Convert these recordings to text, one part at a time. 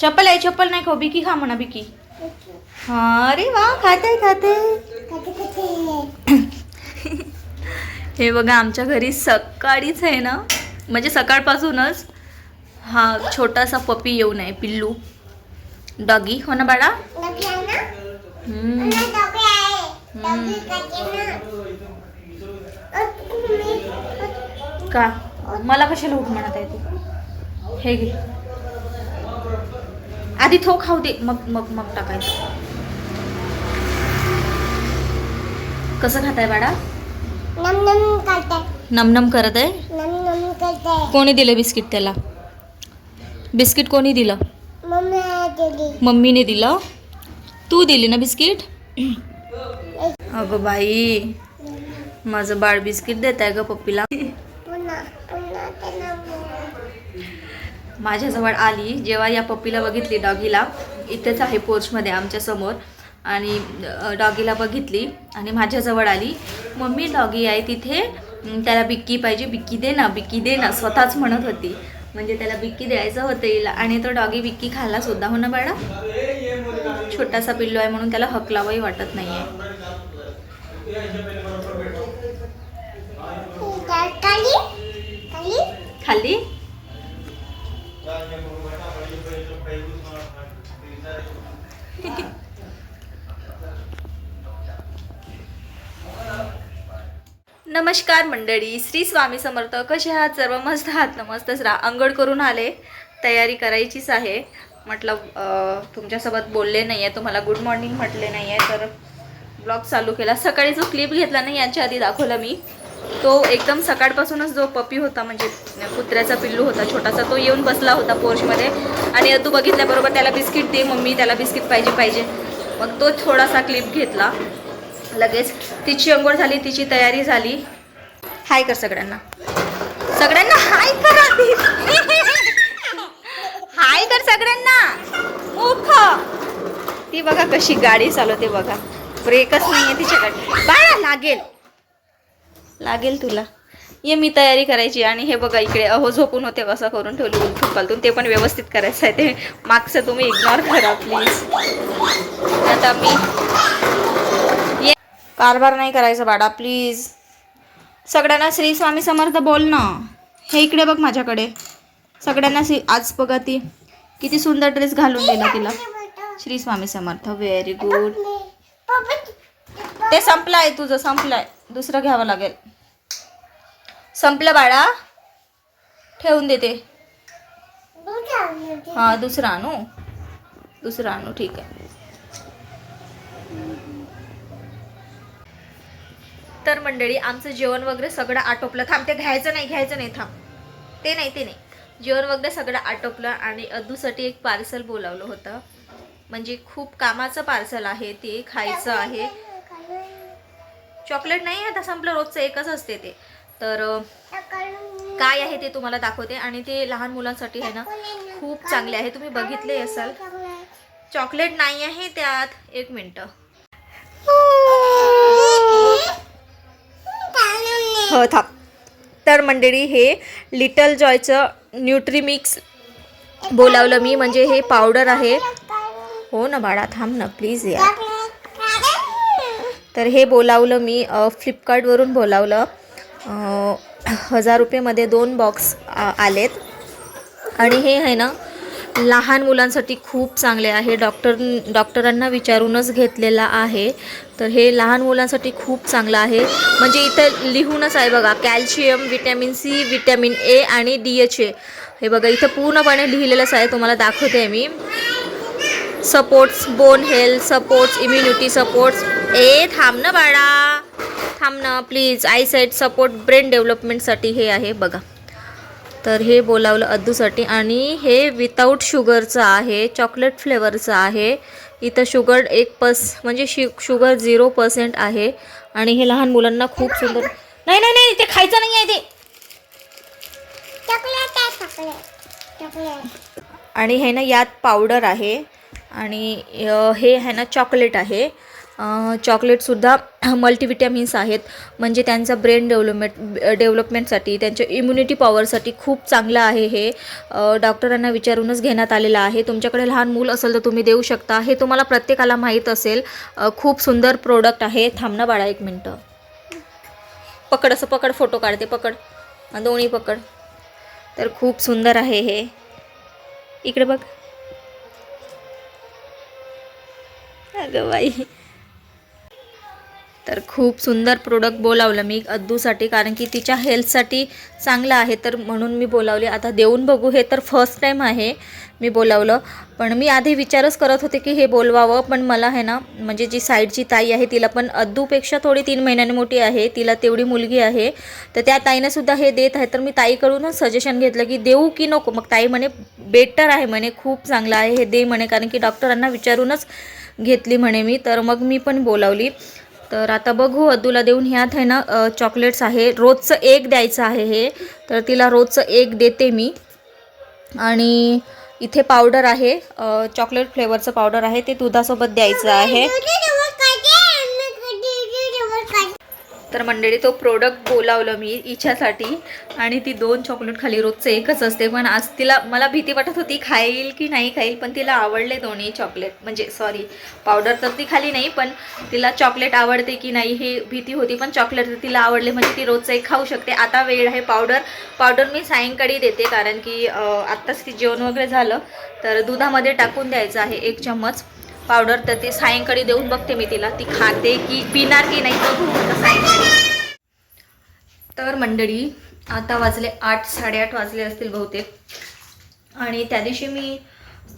चप्पल आहे चप्पल नाही खाऊ बिकी खा म्हणा बिकी हा अरे वा खाते खाते. हे बघा आमच्या घरी सकाळीच आहे ना? म्हणजे सकाळपासूनच हा छोटासा पपी येऊन आहे पिल्लू. डॉगी हो ना बाळा? का? मला कशाला उठ म्हणत आहे तू? हे घे. आधी थो खाऊ दे. मग मग मग टाकायचं. कसं खाताय बाळा? नमनम करत आहे? नम नम करते कोणी दिलं बिस्किट त्याला? बिस्किट कोणी दिलं? मम्मी दिली. मम्मीने दिलं. तू दिली ना बिस्किट? अगं बाई माझं बाळ बिस्किट देत आहे ग पप्पीला पुन्हा पुन्हा ते नम माझ्याजवळ आली. जेव्हा या पप्पीला बघितली डॉगीला इथेच आहे पोर्चमध्ये आमच्यासमोर. आणि डॉगीला बघितली आणि माझ्याजवळ आली. मम्मी डॉगी आहे तिथे. त्याला बिक्की पाहिजे. बिक्की दे ना बिक्की दे ना स्वतःच म्हणत होती. म्हणजे त्याला बिक्की द्यायचं होतं हिला. आणि तो डॉगी बिक्की खाल्ला सुद्धा हो ना बाळा? छोटासा पिल्लू आहे म्हणून त्याला हकलावंही वाटत नाही आहे खाल्ली नमस्कार मंडळी श्री स्वामी समर्थ कसे आहात सर्व? मस्त आहात ना मस्तच राहा अंगड करून आले तयारी करायचीच आहे. म्हटलं तुमच्यासोबत बोलले नाही आहे तुम्हाला गुड मॉर्निंग म्हटले नाही आहे तर ब्लॉग चालू केला. सकाळी जो क्लिप घेतला नाही याच्या आधी दाखवला मी. तो एकदम सकाळपासूनच जो पपी होता म्हणजे कुत्र्याचा पिल्लू होता छोटासा तो येऊन बसला होता पोर्चमध्ये. आणि तू बघितल्याबरोबर त्याला बिस्किट दे मम्मी त्याला बिस्किट पाहिजे पाहिजे. मग तो थोडासा क्लिप घेतला. लगेच तिची अंघोळ झाली तिची तयारी झाली. हाय कर सगळ्यांना. सगळ्यांना हाय कर. हाय कर सगळ्यांना. ती बघा कशी गाडी चालवते बघा. ब्रेकच नाहीये तिच्याकडे. बाळा लागेल. लागेल तुला. ये मी तयारी करायची आणि हे बघा इकडे अहो झोपून होते कसं करून ठेवली उलटून ते पण व्यवस्थित करायचं आहे. ते मागचं तुम्ही इग्नोर करा प्लीज आता मी ये कारभार नाही करायचा बाळा प्लीज सगळ्यांना श्री स्वामी समर्थ बोल ना. हे इकडे बघ माझ्याकडे. सगळ्यांना श्री आज बघा ती. किती सुंदर ड्रेस घालून दिला तिला. श्री स्वामी समर्थ व्हेरी गुड ते संपलंय तुझं संपलंय. दुसरं घ्यावं लागेल. संपलं बाळा. ठेवून देते. हा दुसरं आणू. दुसरं आणू ठीक आहे. तर मंडळी आमचं जेवण वगैरे सगळं आटोपलं. थांब ते घ्यायचं नाही घ्यायचं नाही थांब. ते नाही ते नाही. जेवण वगैरे सगळं आटोपलं आणि अद्दूसाठी एक पार्सल बोलावलं होतं. म्हणजे खूप कामाचं पार्सल आहे ते खायचं आहे. चॉकलेट नाही आता संपलं रोजचं एकच असते ते. तर काय आहे ते तुम्हाला दाखवते. आणि ते लहान मुलांसाठी आहे ना खूप चांगले आहे. तुम्ही बघितले असाल. चॉकलेट नाही आहे त्यात. एक मिनटं. हो थांब. तर मंडळी हे लिटल जॉयचं न्यूट्रीमिक्स बोलावलं मी. म्हणजे हे पावडर आहे. हो ना बाळा थांब ना प्लीज या तर हे बोलावलं मी फ्लिपकार्टवरून बोलावलं. हजार रुपयेमध्ये दोन बॉक्स आलेत. आणि हे आहे ना लहान मुलांसाठी खूप चांगले आहे. डॉक्टर डॉक्टरांना विचारूनच घेतलेला आहे. तर हे लहान मुलांसाठी खूप चांगलं आहे. म्हणजे इथं लिहूनच आहे बघा calcium vitamin C vitamin A आणि डी एच ए. हे बघा इथं पूर्णपणे लिहिलेलंच आहे तुम्हाला दाखवते मी. Supports bone health supports immunity supports ए थांब ना बाळा. थांब ना प्लीज आयसाईट सपोर्ट ब्रेन डेव्हलपमेंटसाठी हे आहे बघा. तर हे बोलावलं अद्दूसाठी. आणि हे विदाऊट शुगरचं आहे चॉकलेट फ्लेवरचं आहे. इथं शुगर एक पस म्हणजे शि शुगर झिरो पर्सेंट आहे. आणि हे लहान मुलांना खूप सुंदर नाही नाही नाही ते खायचं नाही आहे ते आणि हे ना यात पावडर आहे. आणि हे आहे ना चॉकलेट आहे. चॉकलेटसुद्धा मल्टिविटॅमिन्स आहेत. म्हणजे त्यांचा ब्रेन डेव्हलपमेंट डेव्हलपमेंटसाठी त्यांच्या इम्युनिटी पॉवरसाठी खूप चांगलं आहे हे. डॉक्टरांना विचारूनच घेण्यात आलेलं आहे. तुमच्याकडे लहान मूल असेल तर तुम्ही देऊ शकता. हे तुम्हाला प्रत्येकाला माहीत असेल. खूप सुंदर प्रोडक्ट आहे. थांबणं बाळा एक मिनटं. पकड असं पकड फोटो काढते पकड. दोन्ही पकड. तर खूप सुंदर आहे हे. इकडे बघ. अगं बाई. तर खूप सुंदर प्रोडक्ट बोलावलं मी अद्दूसाठी कारण की तिच्या हेल्थसाठी चांगलं आहे तर म्हणून मी बोलावले. आता देऊन बघू हे तर फर्स्ट टाईम आहे मी बोलावलं. पण मी आधी विचारच करत होते की हे बोलवावं पण मला आहे ना म्हणजे जी साईडची ताई आहे तिला पण अद्दूपेक्षा थोडी तीन महिन्यांनी मोठी आहे तिला तेवढी मुलगी आहे. तर त्या ताईनं सुद्धा हे देत आहे. तर मी ताईकडूनच सजेशन घेतलं की देऊ की नको? मग ताई म्हणे बेटर आहे म्हणे खूप चांगलं आहे हे दे म्हणे. कारण की डॉक्टरांना विचारूनच घेतली म्हणे मी. तर मग मी पण बोलावली. तर आता बघू अद्दूला देऊन ह्यात आहे ना चॉकलेट्स आहे. रोजचं एक द्यायचं आहे हे. तर तिला रोजचं एक देते मी. आणि इथे पावडर आहे. चॉकलेट फ्लेवरचं पावडर आहे. ते दुधासोबत द्यायचं आहे. तर मंडळी तो प्रोडक्ट बोलावलं मी इच्छासाठी आणि ती दोन चॉकलेट खाली रोजचं एकच असते. पण आज तिला मला भीती वाटत होती खाईल की नाही खाईल पण तिला आवडले दोन्ही चॉकलेट म्हणजे सॉरी पावडर तर ती खाली नाही पण तिला चॉकलेट आवडते की नाही ही भीती होती. पण चॉकलेट तर तिला आवडले म्हणजे ती रोजचं एक खाऊ शकते. आता वेळ आहे पावडर पावडर मी सायंकाळी देते कारण की आत्ताच ती जेवण वगैरे झालं तर दुधामध्ये टाकून द्यायचं आहे एक चम्मच. पावडर तर ते सायंकाळी देऊन बघते मी तिला. ती खाते की पिणार की नाही बघू. सायंकाळी. तर मंडळी आता वाजले आठ साडेआठ वाजले असतील बहुतेक. आणि त्या दिवशी मी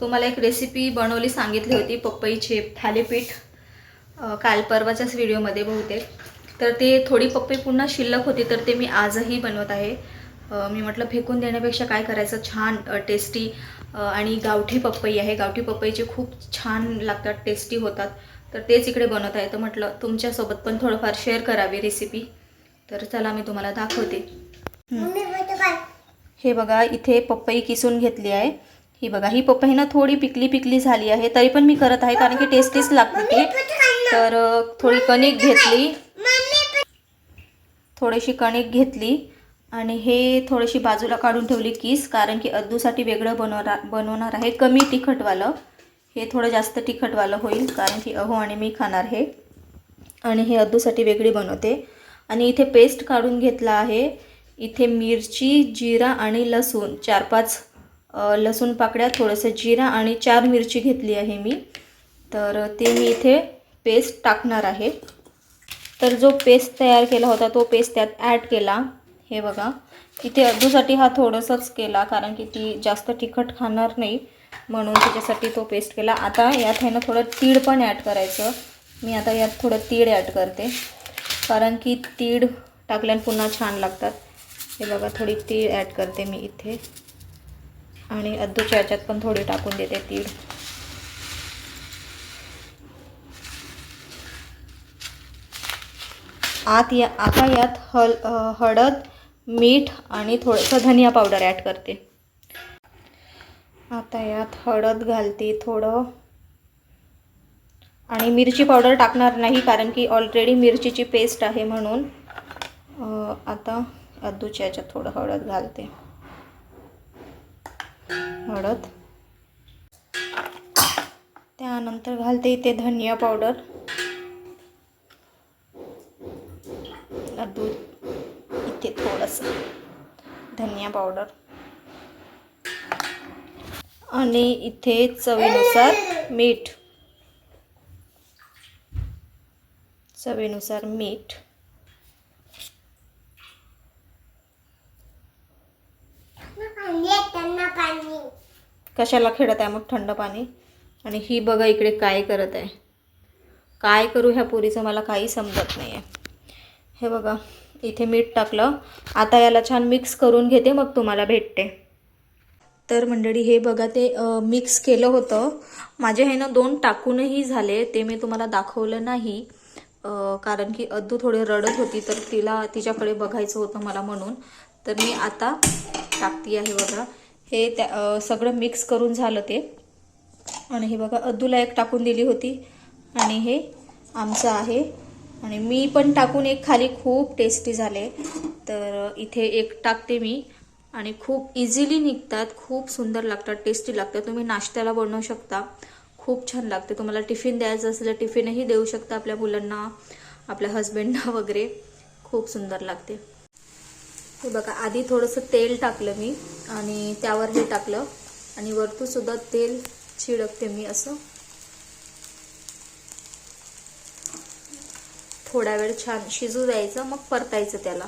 तुम्हाला एक रेसिपी बनवली सांगितली होती पपईचे थालीपीठ काल परवाच्याच व्हिडिओमध्ये बहुतेक. तर ते थोडी पपई पुन्हा शिल्लक होती तर ते मी आजही बनवत आहे. मी म्हटलं फेकून देण्यापेक्षा काय करायचं? छान टेस्टी आणि गावठी पपई आहे. गावठी पपईचे खूप छान लागतात टेस्टी होतात. तर तेच इकडे बनवत आहे. तर म्हटलं तुमच्यासोबत पण थोडंफार शेअर करावी रेसिपी तर चला मी तुम्हाला दाखवते. हे बघा इथे पपई किसून घेतली आहे. ही बघा ही पपई ना थोडी पिकली पिकली झाली आहे. तरी पण मी करत आहे कारण की टेस्टीच लागते ती. तर थोडी कणिक घेतली. थोडीशी कणिक घेतली. आणि हे थोडीशी बाजूला काढून ठेवली कीस कारण की अद्दूसाठी वेगळं बनवणार बनवणार आहे. कमी तिखटवालं. हे थोडं जास्त तिखटवालं होईल कारण की अहो आणि मी खाणार हे. आणि हे अद्दूसाठी वेगळी बनवते. आणि इथे पेस्ट काढून घेतला आहे. इथे मिरची जिरा आणि लसूण चार पाच लसूण पाकड्या थोडंसं जिरा आणि चार मिरची घेतली आहे मी. तर ते मी इथे पेस्ट टाकणार आहे. तर जो पेस्ट तयार केला होता तो पेस्ट त्यात ॲड केला. हे बघा. इथे अद्दूसाठी हा थोडंसंच केला कारण की ती जास्त तिखट खाणार नाही म्हणून तिच्यासाठी तो पेस्ट केला. आता यात ह्यानं थोडं तीळ पण ॲड करायचं. मी आता यात थोडं तीळ ॲड करते. कारण की तीळ टाकल्याने पुन्हा छान लागतात. हे बघा थोडी तीळ ॲड करते मी इथे. आणि अद्दूच्या याच्यात पण थोडी टाकून देते तीळ. आत या आता यात हल हळद मीठ आणि थोडंसं धनिया पावडर ॲड करते. आता यात हळद घालते थोडं. आणि मिरची पावडर टाकणार नाही कारण की ऑलरेडी मिरचीची पेस्ट आहे म्हणून. आता अद्दूच्या याच्यात थोडं हळद घालते. हळद. त्यानंतर घालते इथे धनिया पावडर. पावडर आणि इथे चवीनुसार मीठ. चवीनुसार मीठ. कशाला खेळत आहे मग थंड पाणी? आणि ही बघा इकडे काय करत आहे. काय करू ह्या पुरीचं मला काही समजत नाही आहे हे बघा इथे मीठ टाकलं. आता याला छान मिक्स करून घेते मग तुम्हाला भेटते. तर मंडळी हे बघा ते मिक्स केलं होतं. माझे हे ना दोन टाकूनही झाले ते मी तुम्हाला दाखवलं नाही. कारण की अद्दू थोडे रडत होती तर तिला तिच्याकडे बघायचं होतं मला म्हणून. तर मी आता टाकती आहे बघा. हे त्या सगळं मिक्स करून झालं ते. आणि हे बघा अद्दूला एक टाकून दिली होती. आणि हे आमचं आहे. आणि मी पण टाकून एक खाली खूप टेस्टी झाले. तर इथे एक टाकते मी. आणि खूप इझिली निघतात खूप सुंदर लागतात टेस्टी लागतात. तुम्ही नाश्त्याला बनवू शकता. खूप छान लागते. तुम्हाला टिफिन द्यायचं असेल तर टिफिनही देऊ शकता आपल्या मुलांना आपल्या हस्बंडना वगैरे. खूप सुंदर लागते. हे बघा आधी थोडंसं तेल टाकलं मी आणि त्यावर हे टाकलं. आणि वरतूनसुद्धा तेल चिडकते मी असं. थोडा वेळ छान शिजू द्यायचं मग परतायचं त्याला.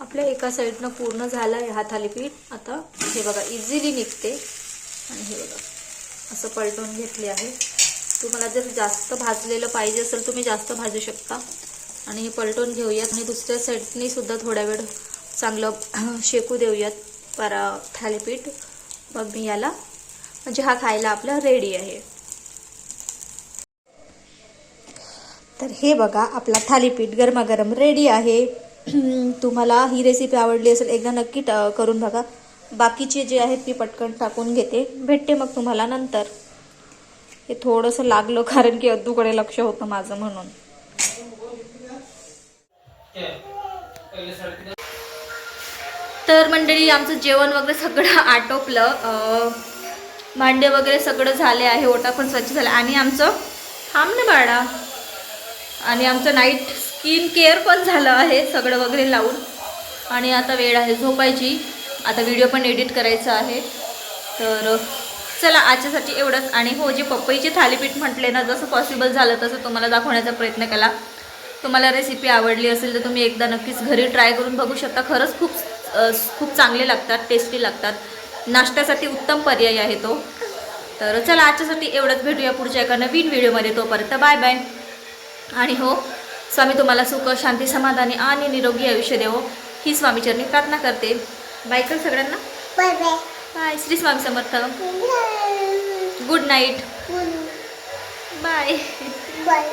आपल्या एका साईडनं पूर्ण झालं आहे हा थालीपीठ. आता हे बघा इझिली निघते. आणि हे बघा असं पलटून घेतले आहे. तुम्हाला जर जास्त भाजलेलं पाहिजे असेल तुम्ही जास्त भाजू शकता. आणि हे पलटून घेऊयात. आणि दुसऱ्या साईडनी सुद्धा थोड्या वेळ चांगलं शेकू देऊयात परा थालीपीठ. मग मी याला म्हणजे हा खायला आपला रेडी आहे. तर हे बघा आपला थालीपीठ गरमागरम रेडी आहे. तुम्हाला ही रेसिपी आवडली असेल एकदा नक्की करून बघा. बाकीचे जे आहेत ती पटकन टाकून घेते. भेटते मग तुम्हाला नंतर. हे थोडंसं लागलं कारण की अद्दूकडे लक्ष होतं माझं म्हणून. तर मंडळी आमचं जेवण वगैरे सगळं आटोपलं. भांडे वगैरे सगळं झाले आहे ओटा पण स्वच्छ झाला. आणि आमचं थांब ना बाळा. आणि आमचं नाईट स्किन केअर पण झालं आहे सगळं वगैरे लावून. आणि आता वेळ आहे झोपायची. आता व्हिडिओ पण एडिट करायचा आहे. तर चला आजच्यासाठी एवढंच. आणि हो जे पपईचे थालीपीठ म्हटले ना जसं पॉसिबल झालं तसं तुम्हाला दाखवण्याचा प्रयत्न केला तुम्हाला रेसिपी आवडली असेल तर तुम्ही एकदा नक्कीच घरी ट्राय करून बघू शकता. खरंच खूप खूप चांगले लागतात टेस्टी लागतात. नाश्त्यासाठी उत्तम पर्याय आहे तो. तर चला आजच्यासाठी एवढंच. भेटूया पुढच्या एका नवीन व्हिडिओमध्ये तोपर्यंत बाय बाय आणि हो स्वामी तुम्हाला सुख शांती समाधानी आणि निरोगी आयुष्य देवो. ही स्वामीचरणी प्रार्थना करते. बाय कर सगळ्यांना. Bye bye. Bye. Shri Swami Samarth. Good night bye bye